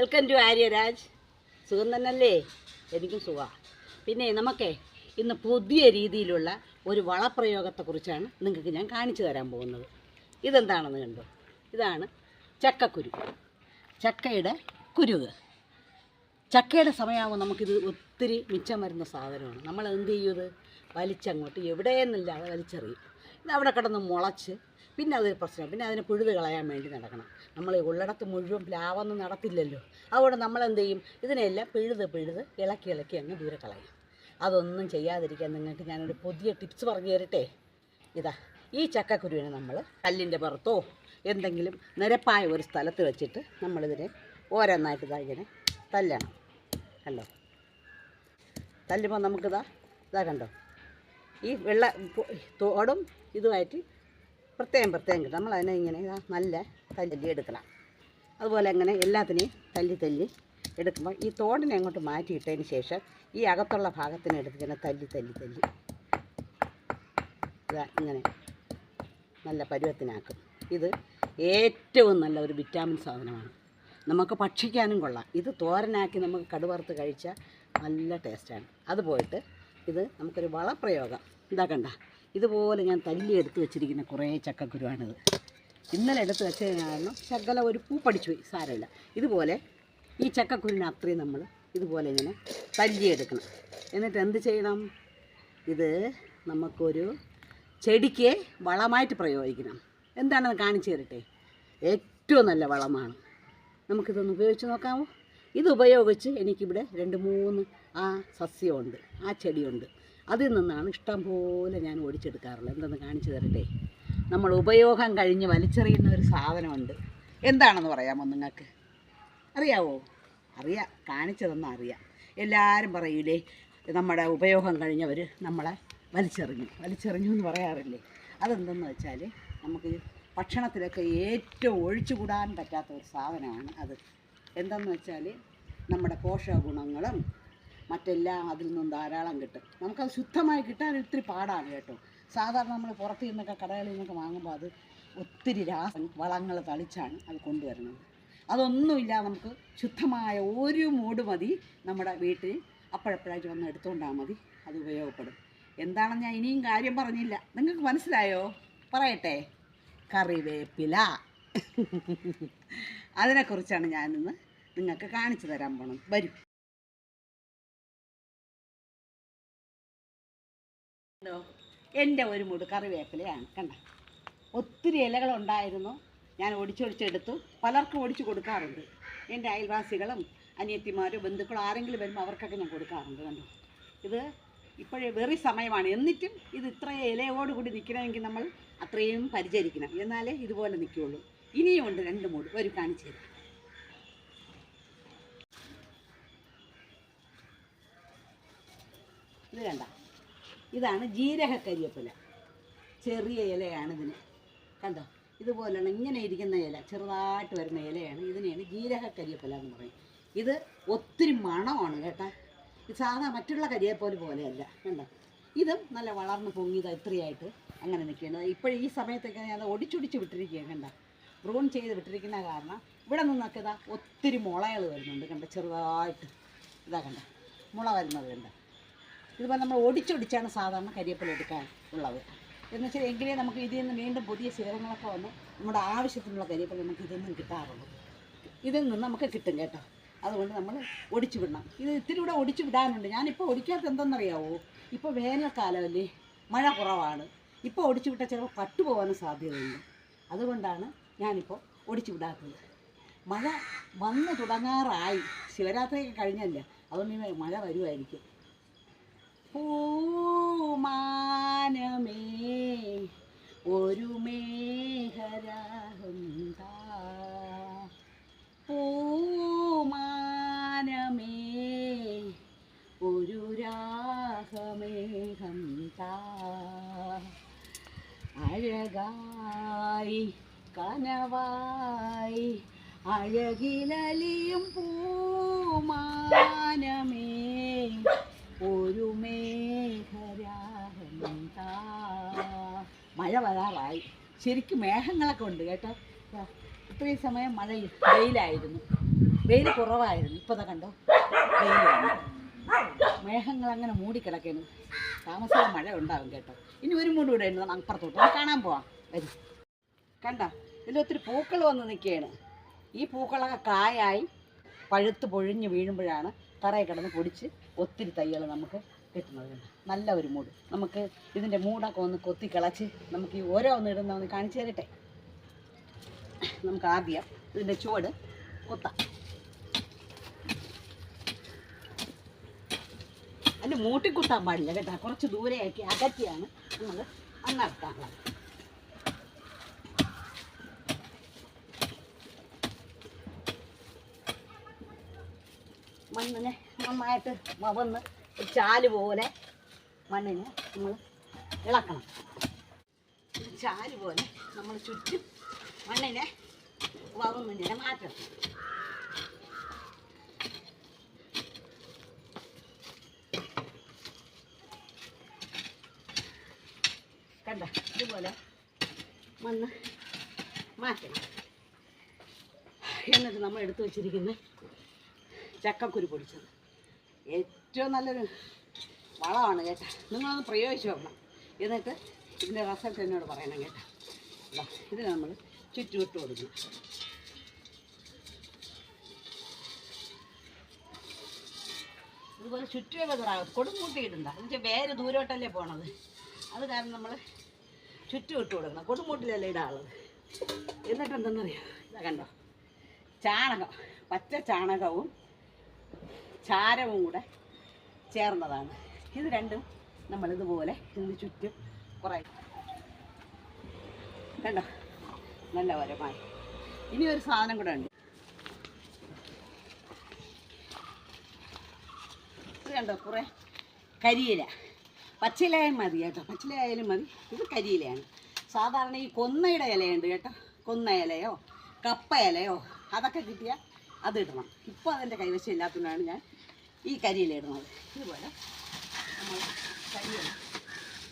Welcome to Aryaraj. സുഖം തന്നല്ലേ? എനിക്കും സുഖമാണ് പിന്നെ നമുക്കേ ഇന്ന് പുതിയ രീതിയിലുള്ള ഒരു വളപ്രയോഗത്തെക്കുറിച്ചാണ് നിങ്ങൾക്ക് ഞാൻ കാണിച്ചു തരാൻ പോകുന്നത്. ഇതെന്താണെന്ന് കണ്ടു? ഇതാണ് ചക്കക്കുരു. ചക്കയുടെ കുരുവ്. ചക്കയുടെ സമയമാകുമ്പോൾ നമുക്കിത് ഒത്തിരി മിച്ചം വരുന്ന സാധനമാണ്. നമ്മൾ എന്ത് ചെയ്യും ഇത്? വലിച്ചങ്ങോട്ട് എവിടെയെന്നില്ലാതെ വലിച്ചെറിയും. ഇത് അവിടെ കിടന്ന് മുളച്ച് പിന്നെ അതൊരു പ്രശ്നം. പിന്നെ അതിനെ പുഴുത് കളയാൻ വേണ്ടി നടക്കണം. നമ്മൾ ഉള്ളിടത്ത് മുഴുവൻ പ്ലാവൊന്നും നടത്തില്ലല്ലോ. അതുകൊണ്ട് നമ്മളെന്ത് ചെയ്യും ഇതിനെല്ലാം പിഴുത് പിഴുത് ഇളക്കി ഇളക്കി അങ്ങ് ദൂരെ കളയും. അതൊന്നും ചെയ്യാതിരിക്കാൻ നിങ്ങൾക്ക് ഞാനൊരു പുതിയ ടിപ്സ് പറഞ്ഞു തരട്ടെ? ഇതാ ഈ ചക്കക്കുരുവിനെ നമ്മൾ കല്ലിന്റെ പുറത്തോ എന്തെങ്കിലും നിരപ്പായ ഒരു സ്ഥലത്ത് വെച്ചിട്ട് നമ്മളിതിനെ ഓരോന്നായിട്ട് ഇതാ ഇങ്ങനെ തല്ലണം. കണ്ടോ? തല്ലുമ്പോൾ നമുക്കിതാ ഇതാ കണ്ടോ? ഈ വെള്ള തോടും ഇതുമായിട്ട് പ്രത്യേകം പ്രത്യേകം കിട്ടും. നമ്മൾ അതിനെ ഇങ്ങനെ നല്ല തല്ലി എടുക്കണം. അതുപോലെ അങ്ങനെ എല്ലാത്തിനെയും തല്ലി തല്ലി എടുക്കുമ്പോൾ ഈ തോടിനെ അങ്ങോട്ട് മാറ്റിയിട്ടതിന് ശേഷം ഈ അകത്തുള്ള ഭാഗത്തിനെ എടുത്തിങ്ങനെ തല്ലി തല്ലി തല്ലി ഇതാ ഇങ്ങനെ നല്ല പരുവത്തിനാക്കും. ഇത് ഏറ്റവും നല്ല ഒരു വിറ്റാമിൻ സാധനമാണ്. നമുക്ക് ഭക്ഷിക്കാനും കൊള്ളാം. ഇത് തോരനാക്കി നമുക്ക് കടുവറുത്ത് കഴിച്ചാൽ നല്ല ടേസ്റ്റാണ്. അതുപോയിട്ട് ഇത് നമുക്കൊരു വളപ്രയോഗം. ഇതാക്കണ്ട കണ്ട. ഇതുപോലെ ഞാൻ തല്ലി എടുത്ത് വെച്ചിരിക്കുന്ന കുറേ ചക്കക്കുരുവാണിത്. ഇന്നലെ എടുത്ത് വെച്ചതിന് കാരണം ശകല ഒരു പൂ പഠിച്ചു പോയി സാരമില്ല. ഇതുപോലെ ഈ ചക്കക്കുരുവിനെ അത്രയും നമ്മൾ ഇതുപോലെ ഇങ്ങനെ തല്ലിയെടുക്കണം എന്നിട്ട് എന്ത് ചെയ്യണം? ഇത് നമുക്കൊരു ചെടിക്ക് വളമായിട്ട് പ്രയോഗിക്കണം. എന്താണെന്ന് കാണിച്ചു തരട്ടെ? ഏറ്റവും നല്ല വളമാണ്. നമുക്കിതൊന്ന് ഉപയോഗിച്ച് നോക്കാമോ? ഇത് ഉപയോഗിച്ച് എനിക്കിവിടെ രണ്ട് മൂന്ന് ആ സസ്യമുണ്ട് ആ ചെടിയുണ്ട്. അതിൽ നിന്നാണ് ഇഷ്ടം പോലെ ഞാൻ ഓടിച്ചെടുക്കാറുള്ളത്. എന്തെന്ന് കാണിച്ചു തരട്ടെ? നമ്മൾ ഉപയോഗം കഴിഞ്ഞ് വലിച്ചെറിയുന്ന ഒരു സാധനമുണ്ട്. എന്താണെന്ന് പറയാമോ നിങ്ങൾക്ക്? അറിയാവോ? അറിയാം. കാണിച്ചതെന്ന് അറിയാം. എല്ലാവരും പറയൂലേ നമ്മുടെ ഉപയോഗം കഴിഞ്ഞവർ നമ്മളെ വലിച്ചെറിഞ്ഞു. വലിച്ചെറിഞ്ഞു എന്ന് പറയാറില്ലേ? അതെന്തെന്ന് വെച്ചാൽ നമുക്ക് ഭക്ഷണത്തിലൊക്കെ ഏറ്റവും ഒഴിച്ചുകൂടാൻ പറ്റാത്ത ഒരു സാധനമാണ് അത്. എന്തെന്ന് വെച്ചാൽ നമ്മുടെ പോഷക ഗുണങ്ങളും മറ്റെല്ലാം അതിൽ നിന്നും ധാരാളം കിട്ടും. നമുക്കത് ശുദ്ധമായി കിട്ടാൻ ഒത്തിരി പാടാണ് കേട്ടോ. സാധാരണ നമ്മൾ പുറത്തു നിന്നൊക്കെ കടകളിൽ നിന്നൊക്കെ വാങ്ങുമ്പോൾ അത് ഒത്തിരി രാസ വളങ്ങൾ തളിച്ചാണ് അത് കൊണ്ടുവരുന്നത്. അതൊന്നുമില്ല നമുക്ക് ശുദ്ധമായ ഒരു മൂട് മതി നമ്മുടെ വീട്ടിൽ. അപ്പോഴപ്പോഴായിട്ട് വന്ന് എടുത്തുകൊണ്ടാൽ മതി അത് ഉപയോഗപ്പെടും. എന്താണെന്ന് ഞാൻ ഇനിയും കാര്യം പറഞ്ഞില്ല. നിങ്ങൾക്ക് മനസ്സിലായോ? പറയട്ടെ. കറിവേപ്പില. അതിനെക്കുറിച്ചാണ് ഞാനിന്ന് നിങ്ങൾക്ക് കാണിച്ചു തരാൻ പോണം വരും. കണ്ടോ? എന്റെ ഒരു മുട് കറിവേപ്പിലയാണ് കണ്ട? ഒത്തിരി ഇലകളുണ്ടായിരുന്നു. ഞാൻ ഒടിച്ചൊടിച്ചെടുത്തു. പലർക്കും ഒടിച്ചു കൊടുക്കാറുണ്ട്. എന്റെ അയൽവാസികളും അനിയത്തിമാരും ബന്ധുക്കളും ആരെങ്കിലും വരുമ്പോൾ അവർക്കൊക്കെ ഞാൻ കൊടുക്കാറുണ്ട് കണ്ടോ? ഇത് ഇപ്പോഴേ വെറി സമയമാണ്. എന്നിട്ടും ഇത് ഇത്രയും ഇലയോടുകൂടി നിൽക്കണമെങ്കിൽ നമ്മൾ അത്രയും പരിചരിക്കണം. എന്നാലേ ഇതുപോലെ നിൽക്കുകയുള്ളൂ. ഇനിയും ഉണ്ട് രണ്ട് മൂട്. ഒരു കാണിച്ചു തരാം. ഇത് കണ്ട? ഇതാണ് ജീരക കരിയപ്പില ചെറിയ ഇലയാണ് ഇതിന്. കണ്ടോ? ഇതുപോലെയാണ് ഇങ്ങനെ ഇരിക്കുന്ന ഇല ചെറുതായിട്ട് വരുന്ന ഇലയാണ് ഇതിനെയാണ് ജീരക കരിയപ്പില എന്ന് പറയും. ഇത് ഒത്തിരി മണമാണ് കേട്ടോ. ഇത് സാധാ മറ്റുള്ള കരിയപ്പോലെ പോലെയല്ല കണ്ടോ? ഇതും നല്ല വളർന്ന് പൊങ്ങിയത് ഇത്രയായിട്ട് അങ്ങനെ നിൽക്കുന്നത് ഇപ്പോഴും ഈ സമയത്തൊക്കെ ഞാൻ ഒടിച്ചൊടിച്ച് വിട്ടിരിക്കുകയാണ് കണ്ട? പ്രൂൺ ചെയ്ത് വിട്ടിരിക്കുന്ന കാരണം ഇവിടെ നിന്നൊക്കെ ഇതാ ഒത്തിരി മുളകൾ വരുന്നുണ്ട് കണ്ട? ചെറുതായിട്ട്. ഇതാ കണ്ട? മുള വരുന്നത് കണ്ട? ഇതുപോലെ നമ്മൾ ഒടിച്ചൊടിച്ചാണ് സാധാരണ കരിയേപ്പില എടുക്കാൻ ഉള്ളത്. എന്ന് വെച്ചാൽ എങ്കിലേ നമുക്ക് ഇതിൽ നിന്ന് വീണ്ടും പുതിയ ശിഖരങ്ങളൊക്കെ വന്ന് നമ്മുടെ ആവശ്യത്തിനുള്ള കരിയേപ്പില നമുക്ക് ഇതിൽ നിന്നും കിട്ടാറുള്ളൂ. ഇതിൽ നിന്ന് നമുക്ക് കിട്ടും കേട്ടോ. അതുകൊണ്ട് നമ്മൾ ഒടിച്ചു വിടണം. ഇത് ഇത്തിരി കൂടെ ഒടിച്ചു വിടാനുണ്ട്. ഞാനിപ്പോൾ ഒടിക്കാത്ത എന്തെന്നറിയാവോ? ഇപ്പോൾ വേനൽക്കാലമല്ലേ? മഴ കുറവാണ്. ഇപ്പോൾ ഒടിച്ചു വിട്ടാൽ ചിലപ്പോൾ പട്ടുപോകാനും സാധ്യതയുണ്ട്. അതുകൊണ്ടാണ് ഞാനിപ്പോൾ ഒടിച്ചു വിടാത്തത്. മഴ വന്ന് തുടങ്ങാറായി. ശിവരാത്രിയൊക്കെ കഴിഞ്ഞല്ലേ? അതുകൊണ്ട് മഴ വരുമായിരിക്കും പൂമാനമേ ഒരു മേഘരാഹം പൂമാനമേ ഒരു രാഗമേഘം താ. അഴകായി കനവായി അഴകിലലിയും പൂമാനമേ ഒരു മഴ വരാറായി. ശരിക്കും മേഘങ്ങളൊക്കെ ഉണ്ട് കേട്ടോ. ഇത്രയും സമയം മഴ വെയിലായിരുന്നു. വെയിൽ കുറവായിരുന്നു. ഇപ്പതാ കണ്ടോ? വെയിലാണ്. മേഘങ്ങൾ അങ്ങനെ മൂടിക്കിടക്കുന്നു. താമസിയാൻ മഴ ഉണ്ടാവും കേട്ടോ. ഇനി ഒരു മൂടി കൂടെ ഉണ്ട്. അപ്പുറത്തോട്ട് കാണാൻ പോവാം. വരും. കണ്ട? ഇതിൽ ഒത്തിരി പൂക്കൾ വന്ന് നിൽക്കുകയാണ്. ഈ പൂക്കളൊക്കെ കായായി പഴുത്ത് പൊഴിഞ്ഞ് വീഴുമ്പോഴാണ് തറയിൽ കിടന്ന് പൊടിച്ച് ഒത്തിരി തൈകൾ നമുക്ക് കിട്ടുന്നത് കണ്ടോ? നല്ല ഒരു മൂട്. നമുക്ക് ഇതിന്റെ മൂടൊക്കെ ഒന്ന് കൊത്തി കിളച്ച് നമുക്ക് ഈ ഓരോ ഒന്ന് ഇടുന്ന ഒന്ന് കാണിച്ചു തരട്ടെ? നമുക്ക് ആദ്യം ഇതിന്റെ ചുവട് കൊത്താം. അതിന് മൂട്ടി കുത്താൻ പാടില്ല കേട്ടോ. കുറച്ച് ദൂരെയാക്കി അകറ്റിയാണ് നമ്മൾ അന്നർത്താനുള്ളത് മണ്ണിനെ നന്നായിട്ട് വന്ന് ഒരു ചാൽ പോലെ മണ്ണിനെ നമ്മൾ ഇളക്കണം. ചാൽ പോലെ നമ്മൾ ചുറ്റും മണ്ണിനെ വവന്നിങ്ങനെ മാറ്റണം. കണ്ട? ഇതുപോലെ മണ്ണ് മാറ്റണം. എന്നിട്ട് നമ്മൾ എടുത്തു വച്ചിരിക്കുന്ന ചക്കക്കുരു പൊടിച്ചത്. ഏറ്റവും നല്ലൊരു വളമാണ് കേട്ടോ. നിങ്ങളൊന്ന് പ്രയോഗിച്ച് നോക്കണം. എന്നിട്ട് ഇതിന്റെ റിസൾട്ട് എന്നോട് പറയണം കേട്ടോ. ഇത് നമ്മൾ ചുറ്റുവിട്ട് കൊടുക്കണം. ഇതുപോലെ ചുറ്റുമൊക്കെ തുടങ്ങും കൊടുമൂട്ടി ഇടണ്ട എന്നുവെച്ചാൽ വേര് ദൂരോട്ടല്ലേ പോണത്. അത് കാരണം നമ്മൾ ചുറ്റും ഇട്ട് കൊടുക്കണം കൊടുമൂട്ടിലല്ലേ ഇടാനുള്ളത് എന്നിട്ട് എന്തെന്നറിയാം? ഇതാ കണ്ടോ? ചാണകം. പച്ച ചാണകവും ചാരവും കൂടെ ചേർന്നതാണ്. ഇത് രണ്ടും നമ്മളിതുപോലെ ഇതിന് ചുറ്റും കുറേ കണ്ടോ? നല്ല വരമായി ഇനി ഒരു സാധനം കൂടെ ഉണ്ട്. കണ്ടോ? കുറേ കരിയില. പച്ചിലയും മതി കേട്ടോ. പച്ചിലയായാലും മതി. ഇത് കരിയിലയാണ്. സാധാരണ ഈ കൊന്നയുടെ ഇലയുണ്ട് കേട്ടോ. കൊന്ന ഇലയോ കപ്പ ഇലയോ അതൊക്കെ കിട്ടിയാൽ അത് ഇടണം ഇപ്പോൾ അതിന്റെ കൈവശം ഇല്ലാത്തതുകൊണ്ടാണ് ഞാൻ ഈ കരിയില ഇടുന്നത്. ഇതുപോലെ നമ്മൾ കരിയില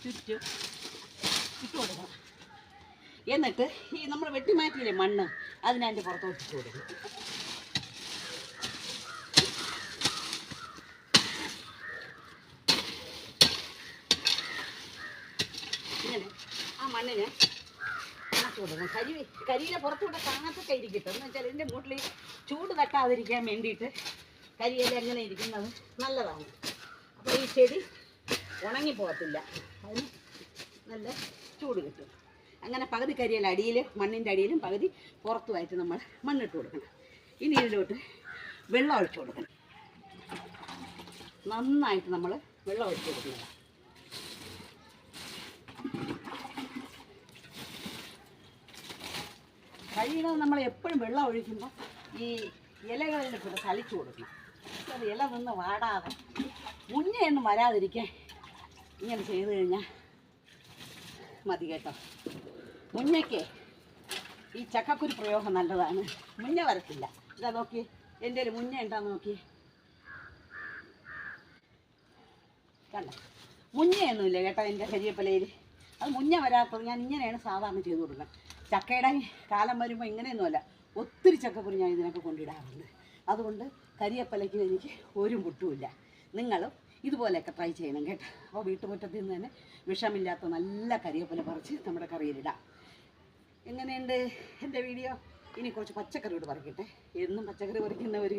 ചുറ്റും ഇട്ട് കൊടുക്കണം. എന്നിട്ട് ഈ നമ്മൾ വെട്ടിമാറ്റിയില്ലേ മണ്ണ് അതിനതിന്റെ പുറത്തോട്ട് ഇട്ട് കൊടുക്കും ആ മണ്ണിന് ഇളക്കി കൊടുക്കണം. കരി കരിയിലെ പുറത്തൂടെ കാണാത്തൊക്കെ ഇരിക്കട്ടെ. എന്ന് വെച്ചാൽ ഇതിന്റെ മൂട്ടിൽ ചൂട് തട്ടാതിരിക്കാൻ വേണ്ടിയിട്ട് കരിയില എങ്ങനെ ഇരിക്കുന്നത് നല്ലതാണ്. അപ്പോൾ ഈ ചെടി ഉണങ്ങി പോകത്തില്ല. അതിന് നല്ല ചൂട് കിട്ടും. അങ്ങനെ പകുതി കരിയില അടിയിൽ മണ്ണിന്റെ അടിയിലും പകുതി പുറത്തുമായിട്ട് നമ്മൾ മണ്ണിട്ട് കൊടുക്കണം. ഇനി ഇതിലോട്ട് വെള്ളം ഒഴിച്ചു കൊടുക്കണം. നന്നായിട്ട് നമ്മൾ വെള്ളം ഒഴിച്ചു കൊടുക്കണം. കഴിയുന്നത് നമ്മൾ എപ്പോഴും വെള്ളം ഒഴിക്കുമ്പോൾ ഈ ഇലകളിൽ കൂടെ തളിച്ചു കൊടുക്കണം. അത് ഇല നിന്ന് വാടാതെ മുന്നയൊന്നും വരാതിരിക്കാൻ ഇങ്ങനെ ചെയ്ത് കഴിഞ്ഞാൽ മതി കേട്ടോ. മുഞ്ഞയ്ക്ക് ഈ ചക്കക്കുരു പ്രയോഗം നല്ലതാണ്. മുഞ്ഞ വരത്തില്ല. ഇതാ നോക്കി. എന്റെ ഒരു മുഞ്ഞ ഉണ്ടാന്ന് നോക്കി. കണ്ട? മുഞ്ഞയൊന്നുമില്ല കേട്ടോ എന്റെ കരിയപ്പലയിൽ. അത് മുഞ്ഞ വരാത്തത് ഞാൻ ഇങ്ങനെയാണ് സാധാരണ ചെയ്തു കൊടുക്കുന്നത്. ചക്കയുടെ കാലം വരുമ്പോൾ ഇങ്ങനെയൊന്നുമല്ല. ഒത്തിരി ചക്കക്കുരു ഞാൻ ഇതിനൊക്കെ കൊണ്ടിടാറുണ്ട്. അതുകൊണ്ട് കരിയപ്പലയ്ക്ക് എനിക്ക് ഒരു മുട്ടുമില്ല. നിങ്ങളും ഇതുപോലെയൊക്കെ ട്രൈ ചെയ്യണം കേട്ടോ. അപ്പോൾ വീട്ടുമുറ്റത്തിൽ നിന്ന് തന്നെ വിഷമില്ലാത്ത നല്ല കരിയപ്പല പറിച്ച് നമ്മുടെ കറിയിലിടാം എങ്ങനെയുണ്ട് എന്റെ വീഡിയോ? ഇനി കുറച്ച് പച്ചക്കറിയോട് പറിക്കട്ടെ. എന്നും പച്ചക്കറി പറിക്കുന്ന ഒരു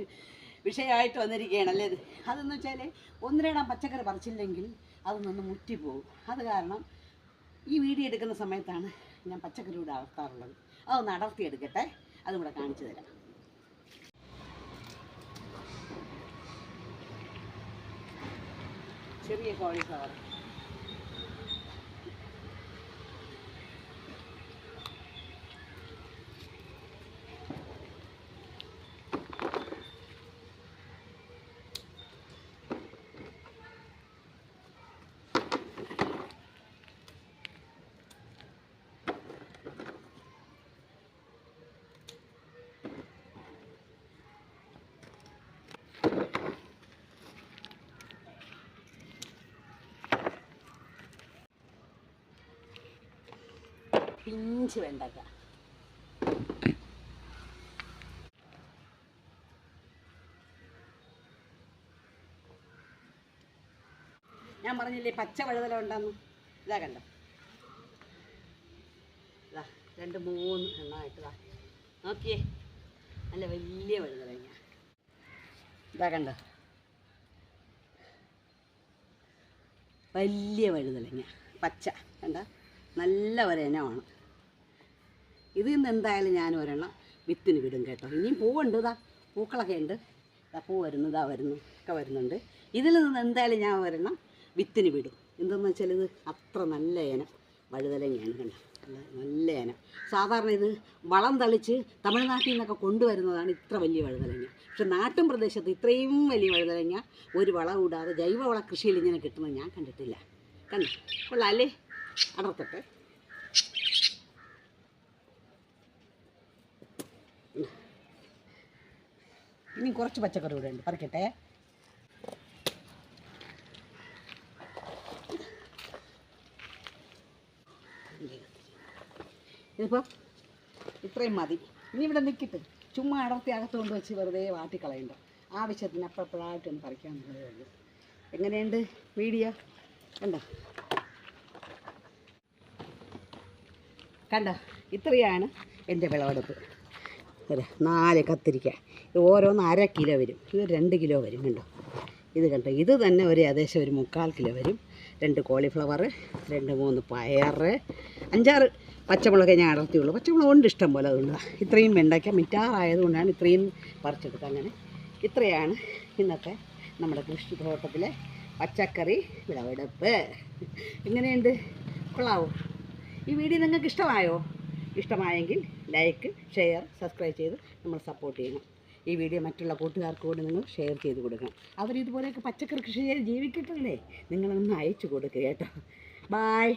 വിഷയമായിട്ട് വന്നിരിക്കുകയാണല്ലേ ഇത്? അതെന്ന് വെച്ചാൽ ഒന്നിരടാം പച്ചക്കറി പറിച്ചില്ലെങ്കിൽ അതൊന്നൊന്ന് മുറ്റിപ്പോകും. അത് കാരണം ഈ വീഡിയോ എടുക്കുന്ന സമയത്താണ് ഞാൻ പച്ചക്കറിയോട് അളർത്താറുള്ളത് അതൊന്ന് അടർത്തിയെടുക്കട്ടെ. അതും കൂടെ കാണിച്ചു തരാം. ചെറിയ കോളിഫ്ലവർ. പിഞ്ച് വെണ്ടക്ക ഞാൻ പറഞ്ഞില്ലേ പച്ച വഴുതല ഉണ്ടെന്ന്? ഇതാ കണ്ടോ? ഇതാ രണ്ട് മൂന്ന് എണ്ണമായിട്ടതാ നോക്കിയേ. നല്ല വലിയ വഴുതല ഞാൻ ഇതാ കണ്ടോ? വലിയ വഴുതലങ്ങ പച്ച. കണ്ടോ? നല്ല ഒരെണ്ണമാണ് ഇതിൽ നിന്ന് എന്തായാലും ഞാൻ ഒരെണ്ണം വിത്തിന് വിടും കേട്ടോ. ഇനിയും പൂവുണ്ട് ഇതാ. പൂക്കളൊക്കെ ഉണ്ട്. ഇതാ പൂ വരുന്നു ഇതാ വരുന്നു ഒക്കെ വരുന്നുണ്ട്. ഇതിൽ നിന്ന് എന്തായാലും ഞാൻ ഒരെണ്ണം വിത്തിന് വിടും. എന്തെന്ന് വെച്ചാൽ ഇത് അത്ര നല്ല ഇനം വഴുതലങ്ങയാണ് കണ്ടോ? നല്ല ഇനം. സാധാരണ ഇത് വളം തളിച്ച് തമിഴ്നാട്ടിൽ നിന്നൊക്കെ കൊണ്ടുവരുന്നതാണ് ഇത്ര വലിയ വഴുതലങ്ങ പക്ഷെ നാട്ടും പ്രദേശത്ത് ഇത്രയും വലിയ വഴുതലങ്ങ ഒരു വളം കൂടാതെ ജൈവവള കൃഷിയിൽ ഇങ്ങനെ കിട്ടുന്നത് ഞാൻ കണ്ടിട്ടില്ല. കണ്ടോ? കൊള്ളാം അല്ലേ? അടർത്തട്ടെ ഇനി കുറച്ച് പച്ചക്കറി കൂടെ ഉണ്ട്. പറിക്കട്ടെ. ഇതിപ്പോൾ ഇത്രയും മതി. ഇനി ഇവിടെ നിൽക്കിട്ട് ചുമ്മാ അടർത്തി അകത്ത് കൊണ്ട് വെച്ച് വെറുതെ വാട്ടിക്കളയണ്ട. ആവശ്യത്തിന് അപ്പോഴപ്പോഴായിട്ടൊന്ന് പറിക്കാൻ ഉള്ളൂ എങ്ങനെയുണ്ട്? വീഡിയോ? കണ്ടോ? കണ്ടോ? ഇത്രയാണ് എന്റെ വിളവെടുപ്പ്. ഒരു നാല് കത്തിരിക്ക. ഓരോന്ന് അര കിലോ വരും. ഇത് രണ്ട് കിലോ വരും കണ്ടോ? ഇത് കണ്ടോ? ഇത് തന്നെ ഒരു ഏകദേശം ഒരു മുക്കാൽ കിലോ വരും. രണ്ട് കോളിഫ്ലവർ രണ്ട് മൂന്ന് പയർ അഞ്ചാറ് പച്ചമുളക് ഞാൻ അടർത്തിയുള്ളൂ. പച്ചമുളക് കൊണ്ട് ഇഷ്ടം പോലെ അതുകൊണ്ട് ഇത്രയും വെണ്ടയ്ക്ക മിറ്റാറായതുകൊണ്ടാണ് ഇത്രയും പറിച്ചെടുത്തത്. അങ്ങനെ ഇത്രയാണ് ഇന്നത്തെ നമ്മുടെ കൃഷി തോട്ടത്തിലെ പച്ചക്കറി വിളവെടുപ്പ്. ഇങ്ങനെയുണ്ട് കൊള്ളാവോ? ഈ വീഡിയോ നിങ്ങൾക്ക് ഇഷ്ടമായോ? ഇഷ്ടമായെങ്കിൽ ലൈക്ക് ഷെയർ സബ്സ്ക്രൈബ് ചെയ്ത് നമ്മൾ സപ്പോർട്ട് ചെയ്യണം. ഈ വീഡിയോ മറ്റുള്ള കൂട്ടുകാർക്ക് കൂടി നിങ്ങൾ ഷെയർ ചെയ്ത് കൊടുക്കണം. അവരിതുപോലെയൊക്കെ പച്ചക്കറി കൃഷി ചെയ്ത് ജീവിക്കട്ടല്ലേ നിങ്ങളൊന്ന് അയച്ചു കൊടുക്കുക കേട്ടോ. ബായ്